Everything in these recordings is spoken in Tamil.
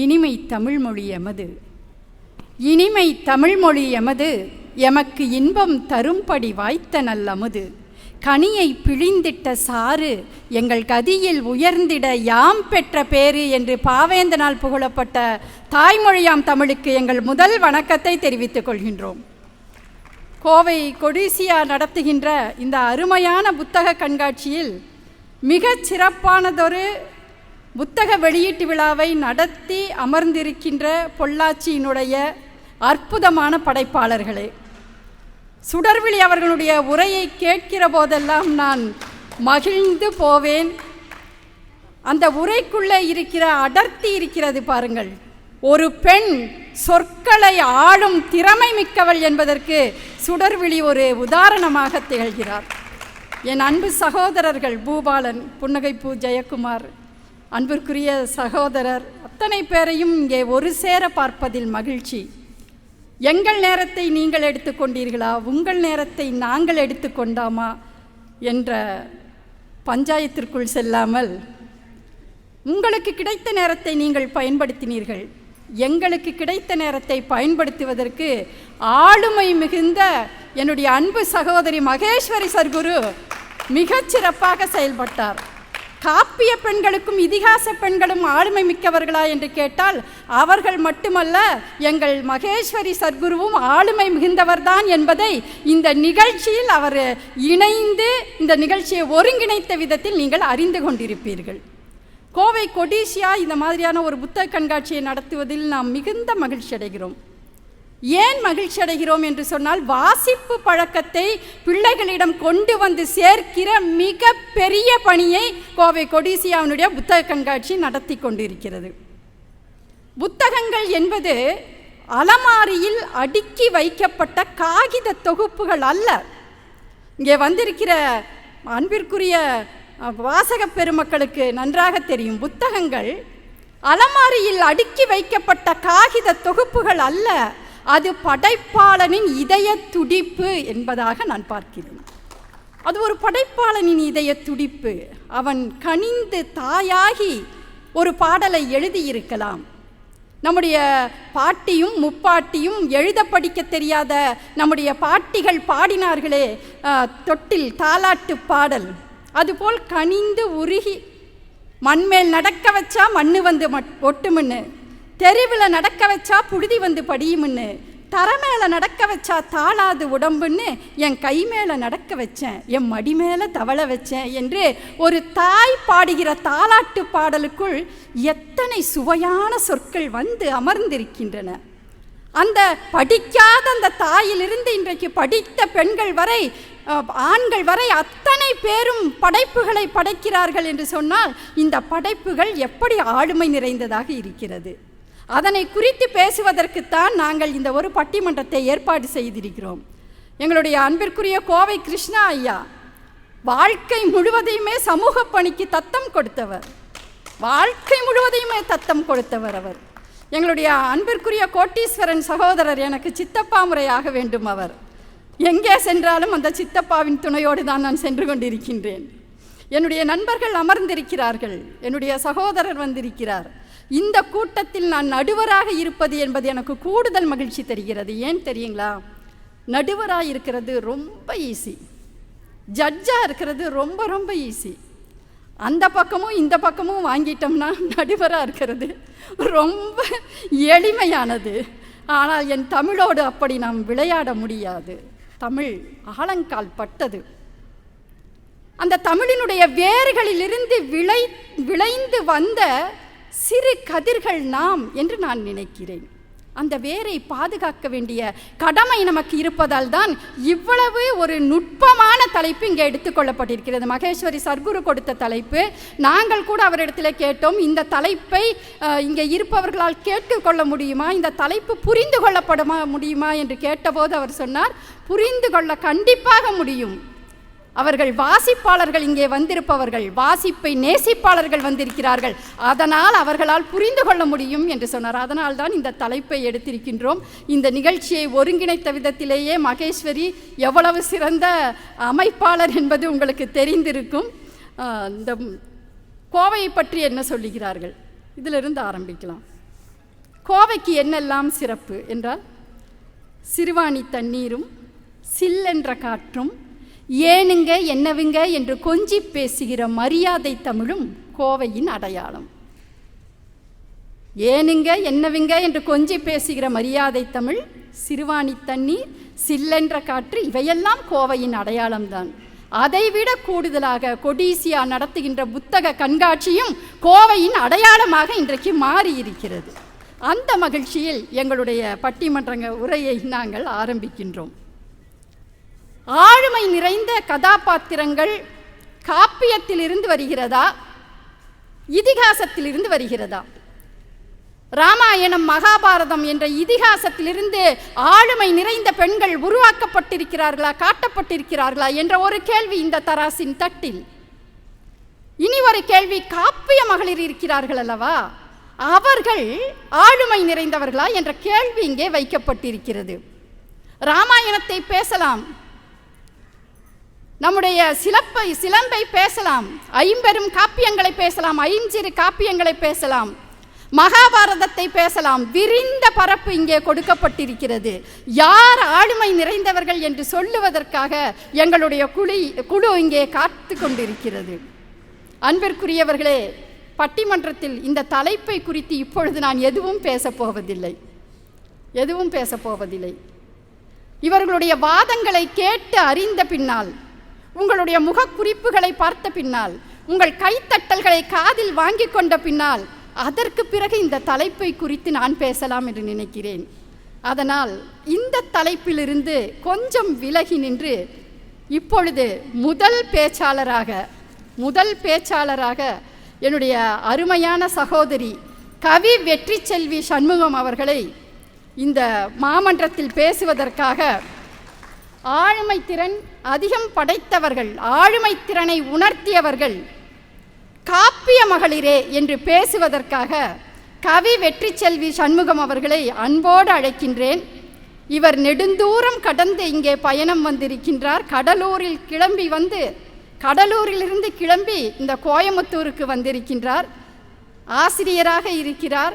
இனிமை தமிழ்மொழி எமது. இனிமை தமிழ்மொழி எமது எமக்கு இன்பம் தரும்படி வாய்த்த நல்லமுது. கனியை பிழிந்திட்ட சாறு எங்கள் கதியில் உயர்ந்திட யாம் பெற்ற பேறு என்று பாவேந்தனால் புகழப்பட்ட தாய்மொழியாம் தமிழுக்கு எங்கள் முதல் வணக்கத்தை தெரிவித்துக் கொள்கின்றோம். கோவை கொடிசியா நடத்துகின்ற இந்த அருமையான புத்தக கண்காட்சியில் மிகச் சிறப்பானதொரு புத்தக வெளியீட்டு விழாவை நடத்தி அமர்ந்திருக்கின்ற பொள்ளாச்சியினுடைய அற்புதமான படைப்பாளர்களே சுடர்விழி அவர்களுடைய உரையை கேட்கிற போதெல்லாம் நான் மகிழ்ந்து போவேன். அந்த உரைக்குள்ளே இருக்கிற அடர்த்தி இருக்கிறது பாருங்கள். ஒரு பெண் சொற்களை ஆளும் திறமை மிக்கவள் என்பதற்கு சுடர்விழி ஒரு உதாரணமாக திகழ்கிறார். என் அன்பு சகோதரர்கள் பூபாலன் புன்னகைப்பூ ஜெயக்குமார் அன்பிற்குரிய சகோதரர் அத்தனை பேரையும் இங்கே ஒரு சேர பார்ப்பதில் மகிழ்ச்சி. எங்கள் நேரத்தை நீங்கள் எடுத்துக்கொண்டீர்களா உங்கள் நேரத்தை நாங்கள் எடுத்துக்கொண்டாமா என்ற பஞ்சாயத்திற்குள் செல்லாமல் உங்களுக்கு கிடைத்த நேரத்தை நீங்கள் பயன்படுத்தினீர்கள். எங்களுக்கு கிடைத்த நேரத்தை பயன்படுத்துவதற்கு ஆளுமை மிகுந்த என்னுடைய அன்பு சகோதரி மகேஸ்வரி சர்க்குரு மிகச் சிறப்பாக செயல்பட்டார். காப்பிய பெண்களுக்கும் இதிகாச பெண்களும் ஆளுமை மிக்கவர்களா என்று கேட்டால் அவர்கள் மட்டுமல்ல எங்கள் மகேஸ்வரி சத்குருவும் ஆளுமை மிகுந்தவர்தான் என்பதை இந்த நிகழ்ச்சியில் அவர் இணைந்து இந்த நிகழ்ச்சியை ஒருங்கிணைத்த விதத்தில் நீங்கள் அறிந்து கொண்டிருப்பீர்கள். கோவை கொடிசியா இந்த மாதிரியான ஒரு புத்தக கண்காட்சியை நடத்துவதில் நாம் மிகுந்த மகிழ்ச்சி அடைகிறோம் ஏன் மகிழ்ச்சி அடைகிறோம் என்று சொன்னால் வாசிப்பு பழக்கத்தை பிள்ளைகளிடம் கொண்டு வந்து சேர்க்கிற மிக பெரிய பணியை கோவை கொடிசியாவினுடைய புத்தக கண்காட்சி நடத்தி கொண்டிருக்கிறது. புத்தகங்கள் என்பது அலமாரியில் அடுக்கி வைக்கப்பட்ட காகித தொகுப்புகள் அல்ல. இங்கே வந்திருக்கிற அன்பிற்குரிய வாசக பெருமக்களுக்கு நன்றாக தெரியும். புத்தகங்கள் அலமாரியில் அடுக்கி வைக்கப்பட்ட காகித தொகுப்புகள் அல்ல. அது படைப்பாளனின் இதய துடிப்பு என்பதாக நான் பார்க்கிறேன். அது ஒரு படைப்பாளனின் இதய துடிப்பு. அவன் கனிந்து தாயாகி ஒரு பாடலை எழுதியிருக்கலாம். நம்முடைய பாட்டியும் முப்பாட்டியும் எழுத படிக்க தெரியாத நம்முடைய பாட்டிகள் பாடினார்களே தொட்டில் தாலாட்டு பாடல். அதுபோல் கனிந்து உருகி மண்மேல் நடக்க வச்சா மண்ணு வந்து மட் ஒட்டுமண்ணு தெருவில் நடக்க வச்சா புழுதி வந்து படியுமுன்னு தர மேலே நடக்க வச்சா தாளாது உடம்புன்னு என் கை மேலே நடக்க வச்சேன் என் மடி மேலே தவளை வச்சேன் என்று ஒரு தாய் பாடுகிற தாலாட்டு பாடலுக்குள் எத்தனை சுவையான சொற்கள் வந்து அமர்ந்திருக்கின்றன. அந்த படிக்காத அந்த தாயிலிருந்து இன்றைக்கு படித்த பெண்கள் வரை ஆண்கள் வரை அத்தனை பேரும் படைப்புகளை படைக்கிறார்கள் என்று சொன்னால் இந்த படைப்புகள் எப்படி ஆளுமை நிறைந்ததாக இருக்கிறது? அதனை குறித்து பேசுவதற்குத்தான் நாங்கள் இந்த ஒரு பட்டிமன்றத்தை ஏற்பாடு செய்திருக்கிறோம். எங்களுடைய அன்பிற்குரிய கோவை கிருஷ்ணா ஐயா வாழ்க்கை முழுவதையுமே சமூக பணிக்கு தத்தம் கொடுத்தவர். வாழ்க்கை முழுவதையுமே தத்தம் கொடுத்தவர் அவர். எங்களுடைய அன்பிற்குரிய கோட்டீஸ்வரன் சகோதரர் எனக்கு சித்தப்பா முறையாக வேண்டும் அவர். எங்கே சென்றாலும் அந்த சித்தப்பாவின் துணையோடு தான் நான் சென்று கொண்டிருக்கின்றேன். என்னுடைய நண்பர்கள் அமர்ந்திருக்கிறார்கள். என்னுடைய சகோதரர் வந்திருக்கிறார். இந்த கூட்டத்தில் நான் நடுவராக இருப்பது என்பது எனக்கு கூடுதல் மகிழ்ச்சி தருகிறது. ஏன் தெரியுங்களா? நடுவராக இருக்கிறது ரொம்ப ஈஸி ஜட்ஜாக இருக்கிறது ரொம்ப ரொம்ப ஈஸி அந்த பக்கமும் இந்த பக்கமும் வாங்கிட்டோம்னா நடுவராக இருக்கிறது ரொம்ப எளிமையானது. ஆனால் என் தமிழோடு அப்படி நாம் விளையாட முடியாது. தமிழ் ஆழங்கால் பட்டது. அந்த தமிழினுடைய வேர்களிலிருந்து விளை விளைந்து வந்த சிறு கதிர்கள் நாம் என்று நான் நினைக்கிறேன். அந்த வேரை பாதுகாக்க வேண்டிய கடமை நமக்கு இருப்பதால் தான் இவ்வளவு ஒரு நுட்பமான தலைப்பு இங்கே எடுத்துக்கொள்ளப்பட்டிருக்கிறது மகேஸ்வரி சர்க்குரு கொடுத்த தலைப்பு. நாங்கள் கூட அவரிடத்தில் கேட்டோம் இந்த தலைப்பை இங்கே இருப்பவர்களால் கேட்டுக்கொள்ள முடியுமா? இந்த தலைப்பு புரிந்து கொள்ளப்படுமா முடியுமா? என்று கேட்டபோது அவர் சொன்னார் புரிந்து கொள்ள கண்டிப்பாக முடியும். அவர்கள் வாசிப்பாளர்கள் இங்கே வந்திருப்பவர்கள் வாசிப்பை நேசிப்பாளர்கள் வந்திருக்கிறார்கள். அதனால் அவர்களால் புரிந்து கொள்ள முடியும் என்று சொன்னார். அதனால் தான் இந்த தலைப்பை எடுத்திருக்கின்றோம். இந்த நிகழ்ச்சியை ஒருங்கிணைத்த விதத்திலேயே மகேஸ்வரி எவ்வளவு சிறந்த அமைப்பாளர் என்பது உங்களுக்கு தெரிந்திருக்கும். இந்த கோவையை பற்றி என்ன சொல்லுகிறார்கள்? இதிலிருந்து ஆரம்பிக்கலாம். கோவைக்கு என்னெல்லாம் சிறப்பு என்றால் சிறுவாணி தண்ணீரும் சில்லென்ற காற்றும் ஏனுங்க என்னவுங்க என்று கொஞ்சி பேசுகிற மரியாதை தமிழும் கோவையின் அடையாளம். ஏனுங்க என்னவுங்க என்று கொஞ்சி பேசுகிற மரியாதை தமிழ் சிறுவாணி தண்ணீர் சில்லென்ற காற்று இவையெல்லாம் கோவையின் அடையாளம்தான். அதைவிட கூடுதலாக கொடீசியா நடத்துகின்ற புத்தக கண்காட்சியும் கோவையின் அடையாளமாக இன்றைக்கு மாறியிருக்கிறது. அந்த மகிழ்ச்சியில் எங்களுடைய பட்டிமன்ற உரையை நாங்கள் ஆரம்பிக்கின்றோம். ஆளுமை நிறைந்த கதாபாத்திரங்கள் காப்பியத்திலிருந்து வருகிறதா? இதிகாசத்திலிருந்து வருகிறதா? ராமாயணம் மகாபாரதம் என்ற இதிகாசத்திலிருந்து ஆளுமை நிறைந்த பெண்கள் உருவாக்கப்பட்டிருக்கிறார்களா காட்டப்பட்டிருக்கிறார்களா என்ற ஒரு கேள்வி இந்த தராசின் தட்டில். இனி ஒரு கேள்வி காப்பிய மகளிர் இருக்கிறார்கள் அல்லவா? அவர்கள் ஆளுமை நிறைந்தவர்களா என்ற கேள்வி இங்கே வைக்கப்பட்டிருக்கிறது. ராமாயணத்தை பேசலாம். நம்முடைய சிலப்பை சிலம்பை பேசலாம். ஐம்பெரும் காப்பியங்களை பேசலாம் ஐஞ்சிறு காப்பியங்களை பேசலாம். மகாபாரதத்தை பேசலாம். விரிந்த பரப்பு இங்கே கொடுக்கப்பட்டிருக்கிறது. யார் ஆளுமை நிறைந்தவர்கள் என்று சொல்லுவதற்காக எங்களுடைய குழி குழு இங்கே காத்து கொண்டிருக்கிறது. அன்பிற்குரியவர்களே பட்டிமன்றத்தில் இந்த தலைப்பை குறித்து இப்பொழுது நான் எதுவும் பேசப்போவதில்லை எதுவும் பேசப்போவதில்லை இவர்களுடைய வாதங்களை கேட்டு அறிந்த பின்னால் உங்களுடைய முகக்குறிப்புகளை பார்த்த பின்னால் உங்கள் கைத்தட்டல்களை காதில் வாங்கி கொண்ட பின்னால் அதற்கு பிறகு இந்த தலைப்பை குறித்து நான் பேசலாம் என்று நினைக்கிறேன். அதனால் இந்த தலைப்பிலிருந்து கொஞ்சம் விலகி நின்று இப்பொழுது முதல் பேச்சாளராக முதல் பேச்சாளராக என்னுடைய அருமையான சகோதரி கவி வெற்றி செல்வி சண்முகம் அவர்களை இந்த மாமன்றத்தில் பேசுவதற்காக ஆளுமை திறன் அதிகம் படைத்தவர்கள் ஆளுமை திறனை உணர்த்தியவர்கள். காப்பிய மகளிரே என்று பேசுவதற்காக கவி வெற்றி செல்வி சண்முகம் அவர்களை அன்போடு அழைக்கின்றேன். இவர் நெடுந்தூரம் கடந்து இங்கே பயணம் வந்திருக்கின்றார். கடலூரில் கிளம்பி வந்து கடலூரிலிருந்து கிளம்பி இந்த கோயமுத்தூருக்கு வந்திருக்கின்றார். ஆசிரியராக இருக்கிறார்.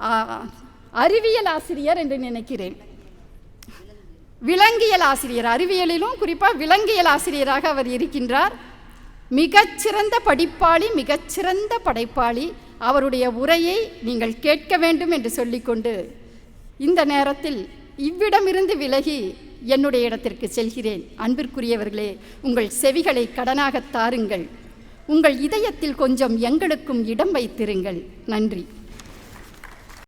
ஆ, அறிவியல் ஆசிரியர் என்று நினைக்கிறேன். விலங்கியல் ஆசிரியர். அறிவியலிலும் குறிப்பாக விலங்கியல் ஆசிரியராக அவர் இருக்கின்றார். மிகச்சிறந்த படிப்பாளி மிகச்சிறந்த படைப்பாளி. அவருடைய உரையை நீங்கள் கேட்க வேண்டும் என்று சொல்லிக்கொண்டு இந்த நேரத்தில் இவ்விடமிருந்து விலகி என்னுடைய இடத்திற்கு செல்கிறேன். அன்பிற்குரியவர்களே உங்கள் செவிகளை கடனாகத் தாருங்கள். உங்கள் இதயத்தில் கொஞ்சம் எங்களுக்கும் இடம் வைத்திருங்கள். நன்றி.